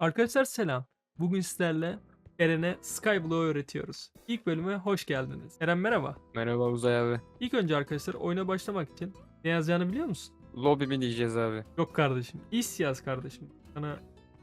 Arkadaşlar selam. Bugün sizlerle Eren'e Skyblock öğretiyoruz. İlk bölüme hoş geldiniz. Eren merhaba. Merhaba Uzay abi. İlk önce arkadaşlar oyuna başlamak için ne yazacağını biliyor musun? Lobby mi diyeceğiz abi? Yok kardeşim. İS yaz kardeşim. Sana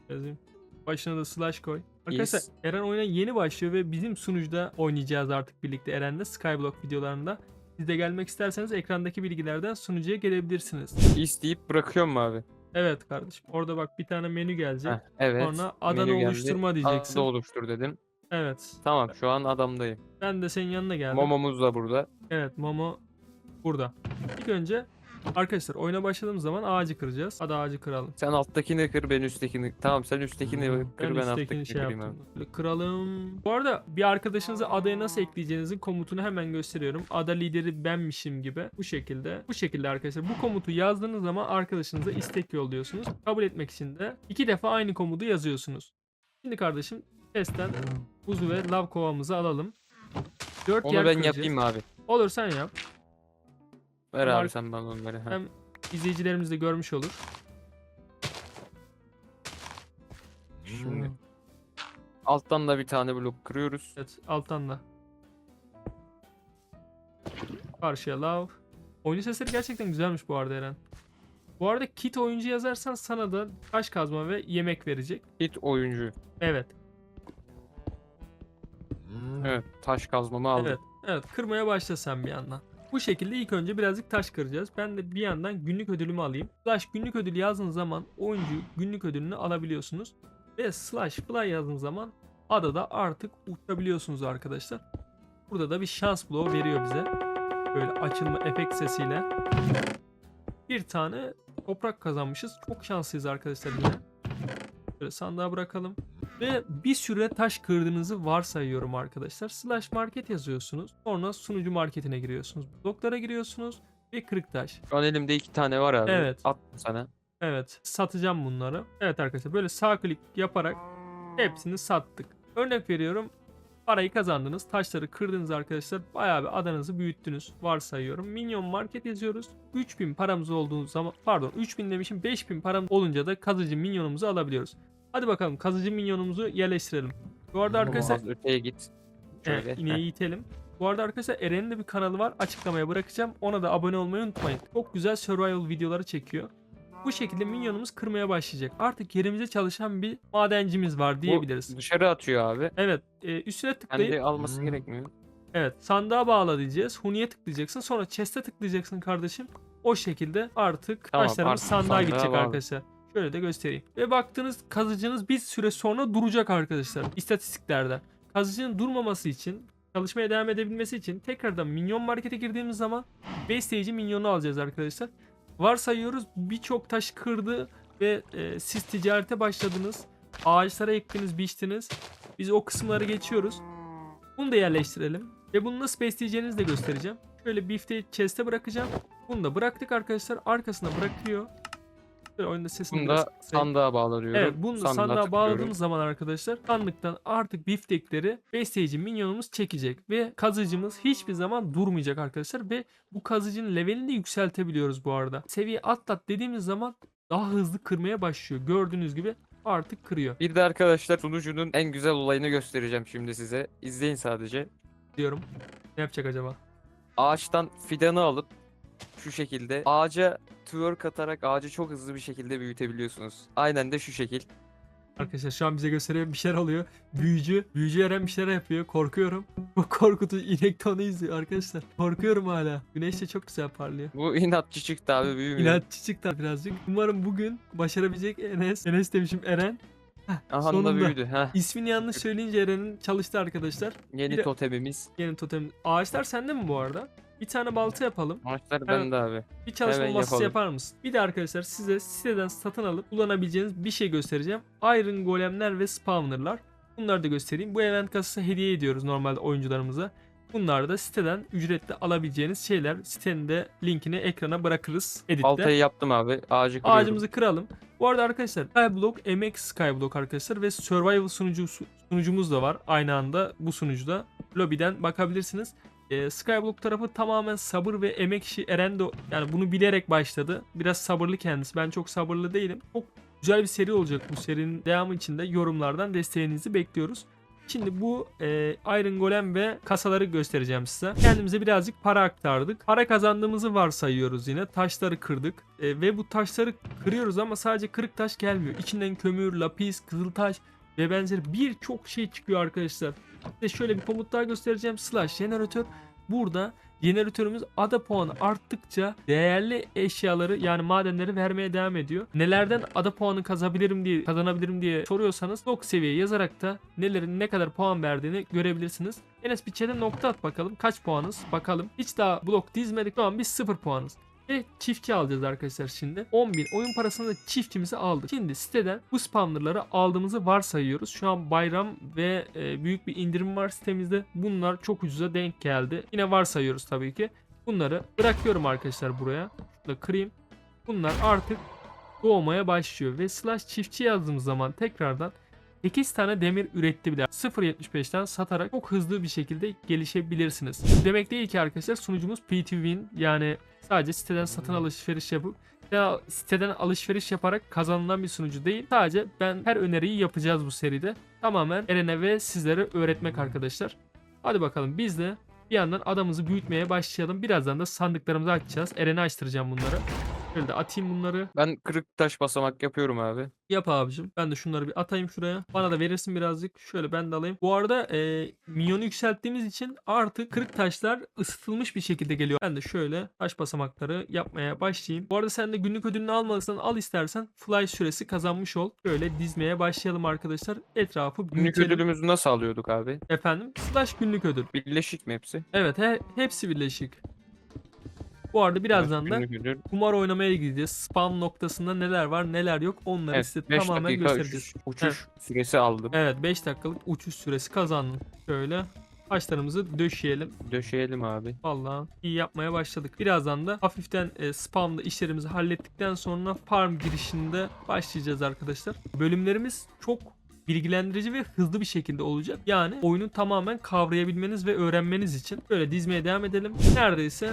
yazayım. Başına da slash koy. Arkadaşlar İS. Eren oyuna yeni başlıyor ve bizim sunucuda oynayacağız artık birlikte Eren'le Skyblock videolarında. Siz de gelmek isterseniz ekrandaki bilgilerden sunucuya gelebilirsiniz. İsteyip bırakıyor mu abi? Evet kardeşim. Orada bak bir tane menü gelecek. Heh, evet. Sonra adana Menü geldi. oluşturma diyeceksin. Adada oluştur dedim. Evet. Tamam şu an adamdayım. Ben de senin yanına geldim. Momomuz da burada. Evet Momo burada. İlk önce arkadaşlar oyuna başladığımız zaman ağacı kıracağız. Hadi ağacı kıralım. Sen alttakini kır ben üsttekini. Tamam sen üsttekini kır ben, üsttekini alttakini şey kırayım yaptım. Kıralım. Bu arada bir arkadaşınızı adaya nasıl ekleyeceğinizin komutunu hemen gösteriyorum. Ada lideri benmişim gibi. Bu şekilde. Bu şekilde arkadaşlar. Bu komutu yazdığınız zaman arkadaşınıza istek yolluyorsunuz. Kabul etmek için de iki defa aynı komutu yazıyorsunuz. Şimdi kardeşim testten buzu ve lav kovamızı alalım. Dört Onu yer ben kıracağız. yapayım abi. Olur sen yap. Ver Ama abi sen bana onları. ha. Hem izleyicilerimiz de görmüş olur. Şimdi. Alttan da bir tane blok kırıyoruz. Evet alttan da. Karşıya lav. Oyuncu sesleri gerçekten güzelmiş bu arada Eren. Bu arada kit oyuncu yazarsan sana da taş kazma ve yemek verecek. Hit oyuncu. Evet. Evet taş kazmamı aldım. Evet. Evet. Kırmaya başla sen bir yandan. Bu şekilde ilk önce birazcık taş kıracağız. Ben de bir yandan günlük ödülümü alayım. Slash günlük ödülü yazdığınız zaman oyuncu günlük ödülünü alabiliyorsunuz. Ve slash fly yazdığınız zaman adada artık uçabiliyorsunuz arkadaşlar. Burada da bir şans bloğu veriyor bize. Böyle açılma efekt sesiyle. Bir tane toprak kazanmışız. Çok şanslıyız arkadaşlar yine. Sandığa bırakalım. Ve bir süre taş kırdığınızı varsayıyorum arkadaşlar. Slash market yazıyorsunuz. Sonra sunucu marketine giriyorsunuz. Bloklara giriyorsunuz ve kırık taş. Şu an elimde iki tane var abi. Evet. Attım sana. Evet satacağım bunları. Evet arkadaşlar böyle sağ klik yaparak hepsini sattık. Örnek veriyorum parayı kazandınız. Taşları kırdınız arkadaşlar. Bayağı bir adanızı büyüttünüz. Varsayıyorum. Minyon market yazıyoruz. 3000 paramız olduğu zaman pardon 3000 demişim 5000 param olunca da kazıcı minyonumuzu alabiliyoruz. Hadi bakalım kazıcı minyonumuzu yerleştirelim. Bu arada arkadaşlar öteye git. Şöyle. Evet, ineği itelim. Bu arada arkadaşlar Eren'in de bir kanalı var. Açıklamaya bırakacağım. Ona da abone olmayı unutmayın. Çok güzel survival videoları çekiyor. Bu şekilde minyonumuz kırmaya başlayacak. Artık yerimize çalışan bir madencimiz var Bu diyebiliriz. dışarı atıyor abi. Evet, e, üstüne tıklayıp Kendi alması gerekmiyor. evet sandığa bağla diyeceğiz. Huni'ye tıklayacaksın. Sonra chest'e tıklayacaksın kardeşim. O şekilde artık Tamam, taşlarımız artık sandığa sandığa gidecek bağlı. arkadaşlar. Şöyle de göstereyim. Ve baktığınız kazıcınız bir süre sonra duracak arkadaşlar. İstatistiklerde. Kazıcının durmaması için çalışmaya devam edebilmesi için tekrardan minyon markete girdiğimiz zaman besleyici minyonu alacağız arkadaşlar. Varsayıyoruz birçok taş kırdı ve e, siz ticarete başladınız. Ağaçlara ektiniz, biçtiniz. Biz o kısımları geçiyoruz. Bunu da yerleştirelim. Ve bunu nasıl besleyeceğinizi de göstereceğim. Şöyle bifteyi chest'e bırakacağım. Bunu da bıraktık arkadaşlar. Arkasına bırakıyor. Oyunda sesini Bunu biraz da kısayım. sandığa bağlıyorum. Evet bunu da sandığa tıklıyorum. bağladığımız zaman arkadaşlar sandıktan artık biftekleri besleyici minyonumuz çekecek ve kazıcımız hiçbir zaman durmayacak arkadaşlar ve bu kazıcının levelini de yükseltebiliyoruz bu arada. Seviye atlat dediğimiz zaman daha hızlı kırmaya başlıyor. Gördüğünüz gibi artık kırıyor Bir de arkadaşlar sunucunun en güzel olayını göstereceğim şimdi size. İzleyin sadece. diyorum. Ne yapacak acaba? Ağaçtan fidanı alıp şu şekilde ağaca twerk atarak ağacı çok hızlı bir şekilde büyütebiliyorsunuz. Aynen de şu şekil. Arkadaşlar şu an bize gösteriyor bir şeyler oluyor. Büyücü, büyücü Eren bir şeyler yapıyor. Korkuyorum. Bu korkutucu inek de onu izliyor arkadaşlar. Korkuyorum hala. Güneş de çok güzel parlıyor. Bu inatçı çıktı abi büyümüyor. İnatçı çıktı birazcık. Umarım bugün başarabilecek Enes. Enes demişim Eren. Heh, Aha da sonunda. büyüdü. Heh. İsmini yanlış söyleyince Eren'in çalıştı arkadaşlar. Yeni Bir totemimiz. Yeni totem. Ağaçlar sende mi bu arada? Bir tane balta yapalım. Ağaçlar Evet. bende abi. Bir çalışma Hemen masası yapalım. yapar mısın? Bir de arkadaşlar size siteden satın alıp kullanabileceğiniz bir şey göstereceğim. Iron golemler ve spawnerlar. Bunları da göstereyim. Bu event kasası hediye ediyoruz normalde oyuncularımıza. Bunlar da siteden ücretle alabileceğiniz şeyler. Sitenin de linkini ekrana bırakırız editte. Baltayı yaptım abi. Ağacı kırıyorum. Ağacımızı kıralım. Bu arada arkadaşlar Skyblock, MX Skyblock arkadaşlar ve Survival sunucu, sunucumuz da var. Aynı anda bu sunucuda. Lobby'den bakabilirsiniz. Ee, Skyblock tarafı tamamen sabır ve emek işi. Eren de yani bunu bilerek başladı. Biraz sabırlı kendisi. Ben çok sabırlı değilim. Çok Güzel bir seri olacak bu serinin devamı için de yorumlardan desteğinizi bekliyoruz. Şimdi bu e, Iron Golem ve kasaları göstereceğim size. Kendimize birazcık para aktardık. Para kazandığımızı varsayıyoruz yine. Taşları kırdık. E, ve bu taşları kırıyoruz ama sadece kırık taş gelmiyor. İçinden kömür, lapis, kızıltaş ve benzeri birçok şey çıkıyor arkadaşlar. Size şöyle bir komut daha göstereceğim. Slash jeneratör. Burada jeneratörümüz ada puanı arttıkça değerli eşyaları yani madenleri vermeye devam ediyor. Nelerden ada puanı kazanabilirim diye kazanabilirim diye soruyorsanız log seviye yazarak da nelerin ne kadar puan verdiğini görebilirsiniz. Enes bir chat'e nokta at bakalım. Kaç puanız? Bakalım. Hiç daha blok dizmedik. Şu an biz 0 puanız. Ve çiftçi alacağız arkadaşlar şimdi. 10.000 oyun parasını da çiftçimizi aldık. Şimdi siteden bu spawnerları aldığımızı varsayıyoruz. Şu an bayram ve e, büyük bir indirim var sitemizde. Bunlar çok ucuza denk geldi. Yine varsayıyoruz tabii ki. Bunları bırakıyorum arkadaşlar buraya. Şurada kırayım. Bunlar artık doğmaya başlıyor. Ve slash çiftçi yazdığımız zaman tekrardan 8 tane demir üretti bile. 0.75'ten satarak çok hızlı bir şekilde gelişebilirsiniz. Demek değil ki arkadaşlar sunucumuz PTWin yani sadece siteden satın alışveriş yapıp ya siteden alışveriş yaparak kazanılan bir sunucu değil. Sadece ben her öneriyi yapacağız bu seride. Tamamen Eren'e ve sizlere öğretmek arkadaşlar. Hadi bakalım biz de bir yandan adamımızı büyütmeye başlayalım. Birazdan da sandıklarımızı açacağız. Eren'e açtıracağım bunları. Şöyle de atayım bunları. Ben kırık taş basamak yapıyorum abi. Yap abicim. Ben de şunları bir atayım şuraya. Bana da verirsin birazcık. Şöyle ben de alayım. Bu arada e, minyonu yükselttiğimiz için artık kırık taşlar ısıtılmış bir şekilde geliyor. Ben de şöyle taş basamakları yapmaya başlayayım. Bu arada sen de günlük ödülünü almalısın. Al istersen fly süresi kazanmış ol. Şöyle dizmeye başlayalım arkadaşlar. Etrafı Günlük büyütelim. ödülümüzü nasıl alıyorduk abi? Efendim slash günlük ödül. Birleşik mi hepsi? Evet he, hepsi birleşik. Bu arada birazdan da Günlük ödül. kumar oynamaya gideceğiz. Spam noktasında neler var neler yok onları Evet, size 5 tamamen göstereceğiz. uçuş, uçuş süresi aldım. Evet 5 dakikalık uçuş süresi kazandın. Şöyle taşlarımızı döşeyelim. Döşeyelim abi. Vallahi iyi yapmaya başladık. Birazdan da hafiften e, spamda işlerimizi hallettikten sonra farm girişinde başlayacağız arkadaşlar. Bölümlerimiz çok bilgilendirici ve hızlı bir şekilde olacak. Yani oyunu tamamen kavrayabilmeniz ve öğrenmeniz için böyle dizmeye devam edelim. Neredeyse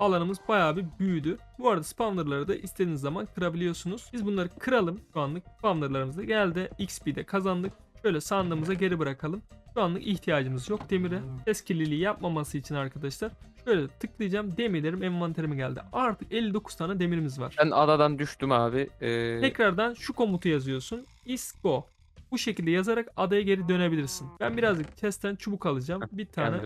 alanımız bayağı bir büyüdü. Bu arada spawnerları da istediğiniz zaman kırabiliyorsunuz. Biz bunları kıralım şu anlık. Spawnerlarımız da geldi. XP'de kazandık. Şöyle sandığımıza geri bırakalım. Şu anlık ihtiyacımız yok demire. Ses kirliliği yapmaması için arkadaşlar. Şöyle tıklayacağım. Demirlerim envanterime geldi. Artık 59 tane demirimiz var. Ben adadan düştüm abi. Ee, Tekrardan şu komutu yazıyorsun. Is go. Bu şekilde yazarak adaya geri dönebilirsin. Ben birazcık testten çubuk alacağım. Bir tane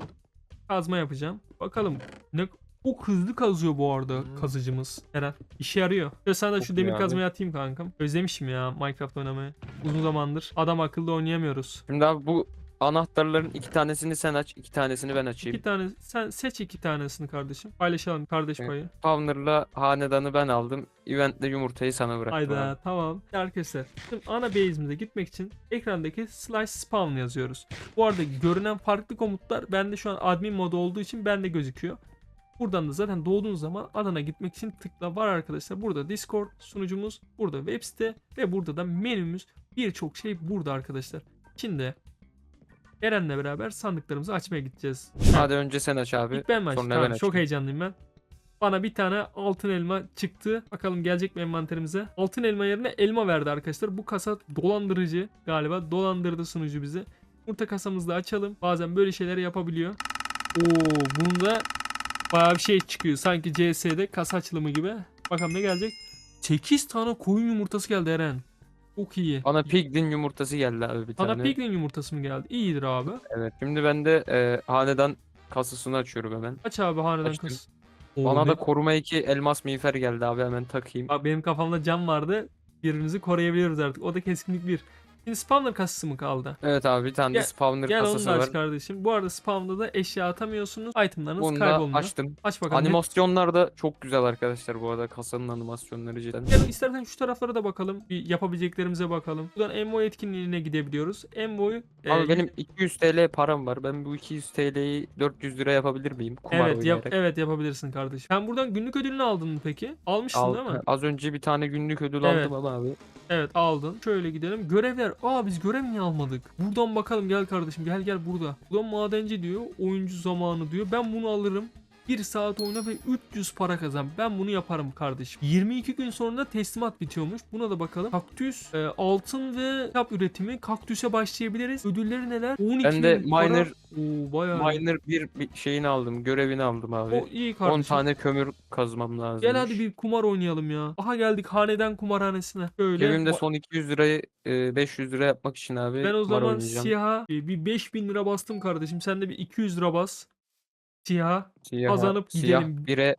kazma yapacağım. Bakalım ne çok hızlı kazıyor bu arada kazıcımız. Eren işe yarıyor. Ve sana da şu demir abi. kazmayı atayım kankam. Özlemişim ya Minecraft oynamayı. Uzun zamandır adam akıllı oynayamıyoruz. Şimdi abi bu anahtarların iki tanesini sen aç, iki tanesini ben açayım. İki tane sen seç iki tanesini kardeşim. Paylaşalım kardeş Evet. payı. Spawner'la hanedanı ben aldım. Event'le yumurtayı sana bıraktım. abi. Hayda tamam. Arkadaşlar şimdi ana base'imize gitmek için ekrandaki slash spawn yazıyoruz. Bu arada görünen farklı komutlar bende şu an admin modu olduğu için bende gözüküyor. Buradan da zaten doğduğunuz zaman adana gitmek için tıkla var arkadaşlar. Burada Discord sunucumuz, burada web site ve burada da menümüz. Birçok şey burada arkadaşlar. Şimdi Eren'le beraber sandıklarımızı açmaya gideceğiz. Hadi önce sen aç abi. İlk ben mi açayım? Tamam, ben çok açayım. heyecanlıyım ben. Bana bir tane altın elma çıktı. Bakalım gelecek mi envanterimize? Altın elma yerine elma verdi arkadaşlar. Bu kasa dolandırıcı galiba. Dolandırdı sunucu bizi. Yumurta kasamızı da açalım. Bazen böyle şeyler yapabiliyor. Oo, bunda bayağı bir şey çıkıyor. Sanki CS'de kasa açılımı gibi. Bakalım ne gelecek? 8 tane koyun yumurtası geldi Eren. Çok iyi. Bana piglin yumurtası geldi abi bir Sana tane. piglin yumurtası mı geldi? İyidir abi. Evet. Şimdi ben de e, hanedan kasasını açıyorum hemen. Aç abi hanedan Açtım. kız. Bana da koruma 2 elmas miğfer geldi abi hemen takayım. Bak benim kafamda cam vardı. Birbirimizi koruyabiliyoruz artık. O da keskinlik bir. Şimdi spawner kasası mı kaldı? Evet abi bir tane Gel- de spawner Gel onu kasası da aç var. kardeşim. Bu arada spawn'da da eşya atamıyorsunuz. Itemlarınız Bunu da kaybolmuyor. açtım. Aç bakalım. Animasyonlar da çok güzel arkadaşlar bu arada kasanın animasyonları cidden. Gel istersen şu taraflara da bakalım. Bir yapabileceklerimize bakalım. Buradan Envoy etkinliğine gidebiliyoruz. Envoy e, Abi benim 200 TL param var. Ben bu 200 TL'yi 400 lira yapabilir miyim? Kumar Evet, yap, evet yapabilirsin kardeşim. Sen buradan günlük ödülünü aldın mı peki? Almışsın Al- değil mi? Az önce bir tane günlük ödül Evet. aldım abi. Evet aldın. Şöyle gidelim. Görevler. Aa biz görev niye almadık? Buradan bakalım gel kardeşim. Gel gel burada. Buradan madenci diyor. Oyuncu zamanı diyor. Ben bunu alırım. 1 saat oyna ve 300 para kazan. Ben bunu yaparım kardeşim. 22 gün sonra teslimat bitiyormuş. Buna da bakalım. Kaktüs, e, altın ve kitap üretimi. Kaktüse başlayabiliriz. Ödülleri neler? 12 Ben de bin para. Oo, bayağı. Miner bir, bir şeyini aldım. Görevini aldım abi. O iyi 10 kardeşim. tane kömür kazmam lazım. Gel hadi bir kumar oynayalım ya. Aha geldik haneden kumarhanesine. Şöyle. Cebimde son 200 lirayı e, 500 lira yapmak için abi Ben o kumar zaman oynayacağım. siyaha e, bir 5000 lira bastım kardeşim. Sen de bir 200 lira bas. Siyaha. Siyah, kazanıp siyah gidelim. bire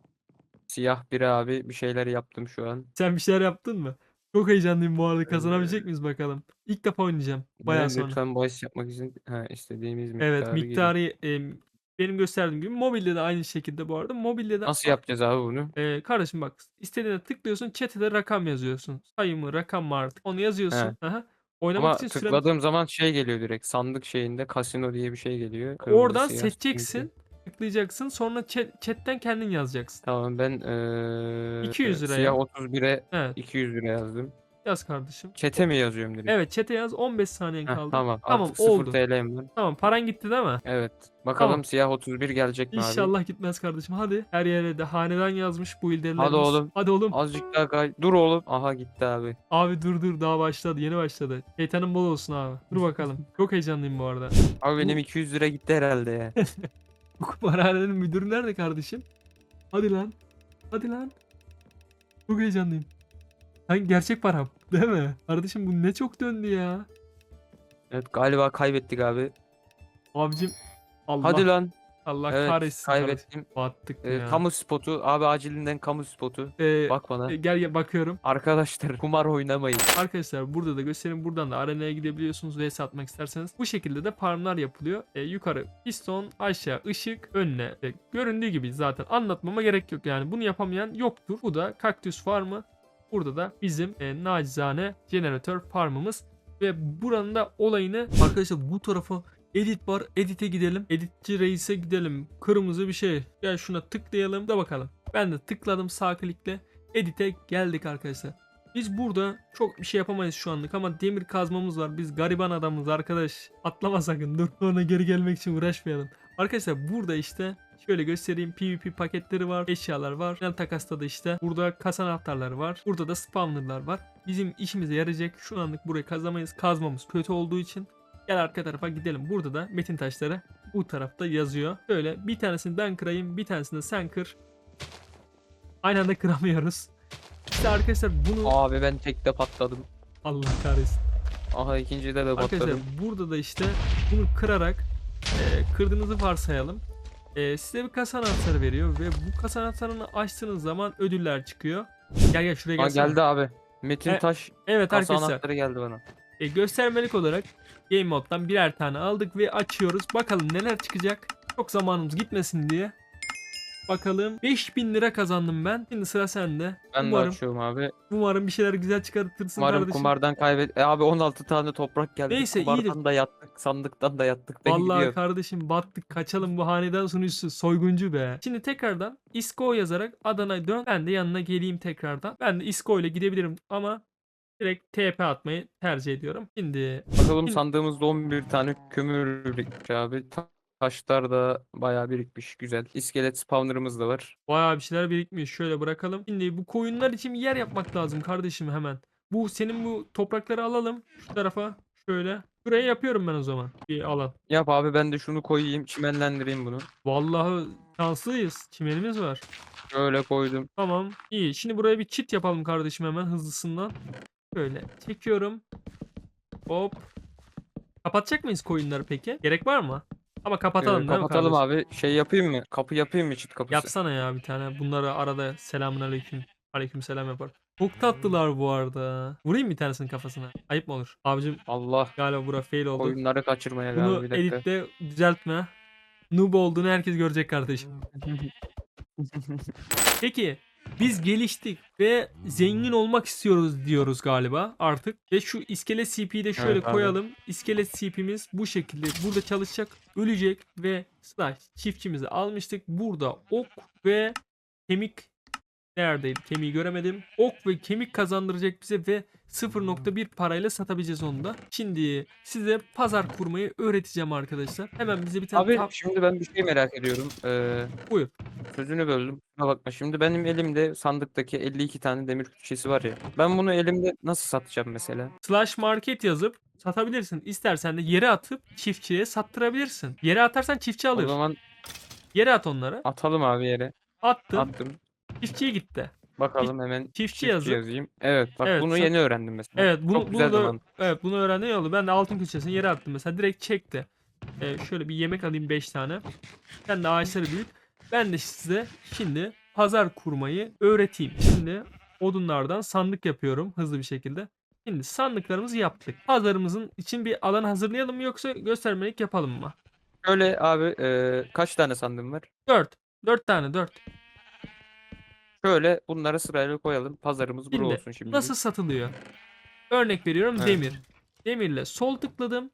siyah bire abi bir şeyler yaptım şu an. Sen bir şeyler yaptın mı? Çok heyecanlıyım bu arada. Kazanabilecek miyiz bakalım. İlk defa oynayacağım. Bayağı sonra. Lütfen bahis yapmak için ha, istediğimiz miktarı Evet miktarı e, benim gösterdiğim gibi mobilde de aynı şekilde bu arada. Mobilde de Nasıl yapacağız abi bunu? e, kardeşim bak istediğine tıklıyorsun chat'e rakam yazıyorsun. Sayı mı rakam mı artık onu yazıyorsun. Aha. Oynamak Ama için süren tıkladığım zaman şey geliyor direkt. Sandık şeyinde kasino diye bir şey geliyor. Oradan seçeceksin. renkli. Tıklayacaksın sonra chat, chatten kendin yazacaksın. Tamam ben eee 200 liraya. siyah 31'e Evet 200 lira yazdım. yaz kardeşim. Çete mi yazıyorum direkt? Evet chat'e yaz 15 saniyen Heh, kaldı. tamam. Tamam, Artık 0 oldu. TL'm var. Tamam paran gitti değil mi? Evet. Bakalım Tamam. siyah 31 gelecek mi abi? İnşallah gitmez kardeşim. Hadi. Her yere de haneden yazmış bu ildelerimiz. Hadi oğlum. Hadi oğlum. Azıcık daha kay. Dur oğlum. Aha gitti abi. Abi dur dur daha başladı. Yeni başladı. Şeytanın bol olsun abi. Dur bakalım. Çok heyecanlıyım bu arada. Abi benim 200 lira gitti herhalde ya. Bu kumarhanenin müdürü nerede kardeşim? Hadi lan. Hadi lan. Çok heyecanlıyım. Lan gerçek param. Değil mi? Kardeşim bu ne çok döndü ya. evet galiba kaybettik abi. Abicim. Allah. Hadi lan. Allah Evet kahretsin. kaybettim. Battık Ee, ya. kamu spotu. Abi acilinden kamu spotu. Ee, Bak bana. e, gel gel bakıyorum. Arkadaşlar kumar oynamayın. Arkadaşlar burada da göstereyim. Buradan da arenaya gidebiliyorsunuz ve satmak isterseniz. Bu şekilde de farmlar yapılıyor. E, yukarı piston, aşağı ışık, önüne. E, göründüğü gibi zaten anlatmama gerek yok. Yani bunu yapamayan yoktur. Bu da kaktüs farmı. Burada da bizim e, nacizane jeneratör farmımız. Ve buranın da olayını arkadaşlar bu tarafa edit var. Edit'e gidelim. Editçi reise gidelim. Kırmızı bir şey. Gel şuna tıklayalım da bakalım. Ben de tıkladım sağ klikle. Edit'e geldik arkadaşlar. Biz burada çok bir şey yapamayız şu anlık ama demir kazmamız var. Biz gariban adamız arkadaş. Atlama sakın. Dur sonra geri gelmek için uğraşmayalım. Arkadaşlar burada işte şöyle göstereyim. PvP paketleri var. Eşyalar var. Final takasta da işte burada kasa anahtarları var. Burada da spawnerlar var. Bizim işimize yarayacak. Şu anlık burayı kazamayız. Kazmamız kötü olduğu için. Gel arka tarafa gidelim. Burada da metin taşları bu tarafta yazıyor. Böyle bir tanesini ben kırayım. Bir tanesini de sen kır. Aynı anda kıramıyoruz. İşte arkadaşlar bunu Abi ben tekte patladım. Allah kahretsin. Aha ikincide de Arkadaşlar patladım. burada da işte bunu kırarak e, kırdığınızı varsayalım. E, size bir kasa anahtarı veriyor ve bu kasa anahtarını açtığınız zaman ödüller çıkıyor. Gel gel şuraya gelsene. geldi abi. Metin E, Taş Evet kasa arkadaşlar anahtarı geldi bana. E, göstermelik olarak Game Mode'dan birer tane aldık ve açıyoruz. Bakalım neler çıkacak. Çok zamanımız gitmesin diye. Bakalım 5000 lira kazandım ben. Şimdi sıra sende. Ben umarım, de açıyorum abi. umarım bir şeyler güzel çıkartırsın Umarım kardeşim. kumardan kaybet. E abi 16 tane toprak geldi. Neyse, Kumardan iyidir. da yattık, sandıktan da yattık. Ben Vallahi gidiyorum. kardeşim battık kaçalım bu haneden sunucusu soyguncu be. Şimdi tekrardan ISKO yazarak Adana'ya dön. Ben de yanına geleyim tekrardan. Ben de ISKO ile gidebilirim ama direkt TP atmayı tercih ediyorum. Şimdi Bakalım Şimdi- sandığımızda 11 tane kömür birikmiş abi. Ta- Taşlar da bayağı birikmiş. Güzel. İskelet spawner'ımız da var. bayağı bir şeyler birikmiş. Şöyle bırakalım. Şimdi bu koyunlar için bir yer yapmak lazım kardeşim hemen. Bu senin bu toprakları alalım şu tarafa. Şöyle. Şuraya yapıyorum ben o zaman bir alan. Yap abi ben de şunu koyayım. Çimenlendireyim bunu. Vallahi şanslıyız. Çimenimiz var. Şöyle koydum. Tamam. iyi. Şimdi buraya bir çit yapalım kardeşim hemen hızlısından. Böyle çekiyorum. Hop. Kapatacak mıyız koyunları peki? Gerek var mı? Ama Ee, kapatalım mi kapatalım abi. Şey yapayım mı? Kapı yapayım mı çit kapısı? Yapsana ya bir tane. Bunları arada selamun aleyküm. Aleyküm selam yapar. Çok tatlılar bu arada. Vurayım bir tanesinin kafasına. Ayıp mı olur? Abicim Allah. galiba bura fail oldu. Oyunları kaçırmaya Bunu bir dakika. editte düzeltme. Noob olduğunu herkes görecek kardeşim. Peki biz geliştik ve zengin olmak istiyoruz diyoruz galiba artık. Ve şu iskelet CP'yi de şöyle Evet abi. koyalım. İskelet CP'miz bu şekilde burada çalışacak, ölecek ve slash çiftçimizi almıştık. Burada ok ve kemik Neredeydi? Kemiği göremedim. Ok ve kemik kazandıracak bize ve 0.1 parayla satabileceğiz onu da. Şimdi size pazar kurmayı öğreteceğim arkadaşlar. Hemen bize bir tane Abi şimdi ben bir şey merak ediyorum. Ee, Buyur. Sözünü böldüm. Kusura bakma. Şimdi benim elimde sandıktaki 52 tane demir külçesi var ya. Ben bunu elimde nasıl satacağım mesela? slash market yazıp satabilirsin. İstersen de yere atıp çiftçiye sattırabilirsin. Yere atarsan çiftçi O alır. zaman Yere at onları. atalım abi yere. Attın. Attım. Çiftçiye gitti. Bakalım hemen Çiftçi çiftçi yazıp yazayım. Evet bak Evet, bunu sen- yeni öğrendim mesela. Evet bunu, Çok bunu güzel da zaman. evet bunu öğrendin ya. Ben de altın külçesini yere attım mesela direkt çekti. Ee, şöyle bir yemek alayım 5 tane. Sen de ağaçları büyüt. Ben de size şimdi pazar kurmayı öğreteyim. Şimdi odunlardan sandık yapıyorum hızlı bir şekilde. Şimdi sandıklarımızı yaptık. Pazarımızın için bir alan hazırlayalım mı yoksa göstermelik yapalım mı? Şöyle abi e, kaç tane sandığım var? 4. 4 tane 4. Şöyle bunları sırayla koyalım. Pazarımız bura Şimdi olsun şimdi. Nasıl satılıyor? Örnek veriyorum Evet. demir. Demirle sol tıkladım.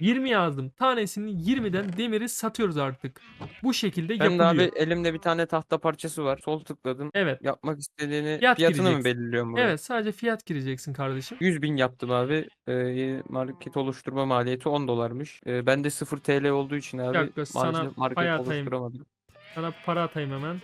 20 yazdım. Tanesini 20'den demiri satıyoruz artık. Bu şekilde Ben yapılıyor. abi elimde bir tane tahta parçası var. Sol tıkladım. Evet. Yapmak istediğini Fiyat fiyatını mı belirliyorum buraya? Evet sadece fiyat gireceksin kardeşim. 100 bin yaptım abi. Ee, market oluşturma maliyeti 10 dolarmış. Ee, ben de 0 TL olduğu için abi dakika, sana market pay atayım. oluşturamadım. Sana para atayım hemen.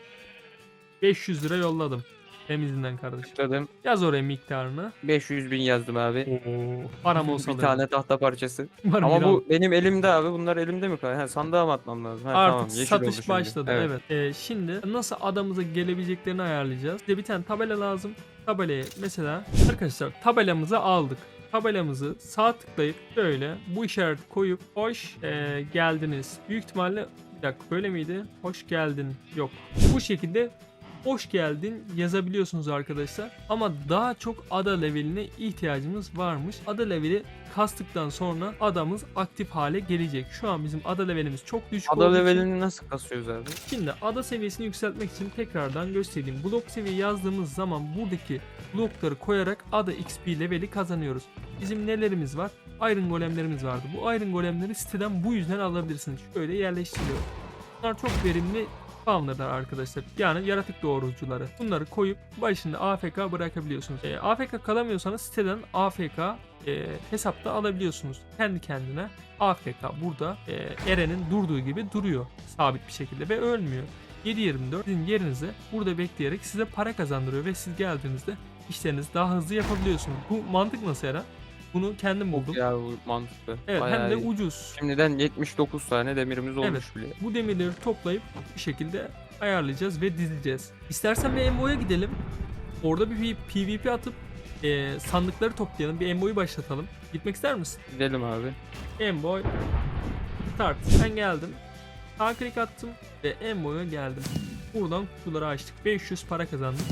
500 lira yolladım. Temizinden kardeşim. Tıkladım. Yaz oraya miktarını. 500 bin yazdım abi. Oo. Param olsa bir alırım. tane tahta parçası. Umarım Ama bir bu benim elimde abi. Bunlar elimde mi kalıyor? Ha, sandığa mı atmam lazım? Ha, Artık tamam. Yeşil oldu satış şimdi. başladı. Evet. Ee, şimdi nasıl adamıza gelebileceklerini ayarlayacağız. Size bir tane tabela lazım. Tabelaya mesela arkadaşlar tabelamızı aldık. Tabelamızı sağ tıklayıp böyle bu işareti koyup hoş ee, geldiniz. Büyük ihtimalle bir dakika böyle miydi? Hoş geldin. Yok. Bu şekilde hoş geldin yazabiliyorsunuz arkadaşlar. Ama daha çok ada leveline ihtiyacımız varmış. Ada leveli kastıktan sonra adamız aktif hale gelecek. Şu an bizim ada levelimiz çok düşük Ada olduğu için- levelini nasıl kasıyoruz abi? Şimdi ada seviyesini yükseltmek için tekrardan göstereyim. Blok seviye yazdığımız zaman buradaki blokları koyarak ada XP leveli kazanıyoruz. Bizim nelerimiz var? Iron golemlerimiz vardı. Bu Iron golemleri siteden bu yüzden alabilirsiniz. Şöyle yerleştiriyor. Bunlar çok verimli spawnerlar arkadaşlar. Yani yaratık doğrucuları. Bunları koyup başında AFK bırakabiliyorsunuz. E, AFK kalamıyorsanız siteden AFK e, hesapta alabiliyorsunuz. Kendi kendine AFK burada e, Eren'in durduğu gibi duruyor. Sabit bir şekilde ve ölmüyor. 7-24 sizin yerinize burada bekleyerek size para kazandırıyor ve siz geldiğinizde işlerinizi daha hızlı yapabiliyorsunuz. Bu mantık nasıl Eren? Bunu kendim buldum. Ya bu mantıklı. Evet Bayağı hem de iyi. ucuz. Şimdiden 79 tane demirimiz olmuş bile. Bu demirleri toplayıp bir şekilde ayarlayacağız ve dizeceğiz. İstersen bir MMO'ya gidelim. Orada bir PvP atıp e, sandıkları toplayalım. Bir MMO'yu başlatalım. Gitmek ister misin? Gidelim abi. Emboy Start. Ben geldim. Sağ klik attım ve Emboy'a geldim. Buradan kutuları açtık. 500 para kazandık.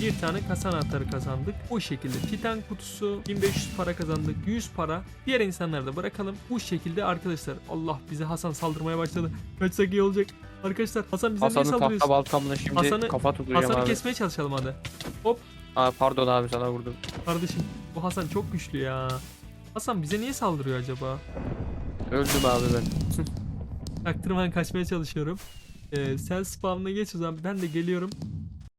Bir tane kasa anahtarı kazandık. Bu şekilde Titan kutusu 1500 para kazandık. 100 para. Diğer insanları da bırakalım. Bu şekilde arkadaşlar Allah bize Hasan saldırmaya başladı. Kaçsak iyi olacak. Arkadaşlar Hasan bize niye Hasan'ın saldırıyorsun? tahta baltamla şimdi Hasan'ı- kafa tutacağım Hasan'ı abi. kesmeye çalışalım hadi. Aa, pardon abi sana vurdum. Kardeşim bu Hasan çok güçlü ya. Hasan bize niye saldırıyor acaba? Öldüm abi ben. Taktırmadan kaçmaya çalışıyorum. Ee, sen spawn'a geç o zaman ben de geliyorum.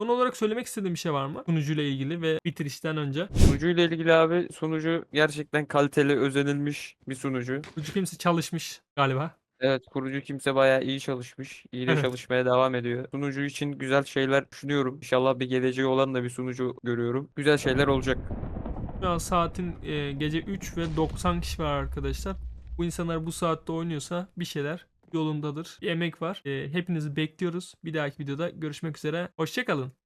Son olarak söylemek istediğim bir şey var mı? Sunucuyla ilgili ve bitirişten önce. Sunucuyla ilgili abi sunucu gerçekten kaliteli, özenilmiş bir sunucu. Sunucu kimse çalışmış galiba. Evet kurucu kimse bayağı iyi çalışmış. İyi de Evet. çalışmaya devam ediyor. Sunucu için güzel şeyler düşünüyorum. İnşallah bir geleceği olan da bir sunucu görüyorum. Güzel şeyler olacak. Şu an saatin e, gece 3 ve 90 kişi var arkadaşlar. Bu insanlar bu saatte oynuyorsa bir şeyler yolundadır. Bir emek var. E, hepinizi bekliyoruz. Bir dahaki videoda görüşmek üzere. Hoşçakalın.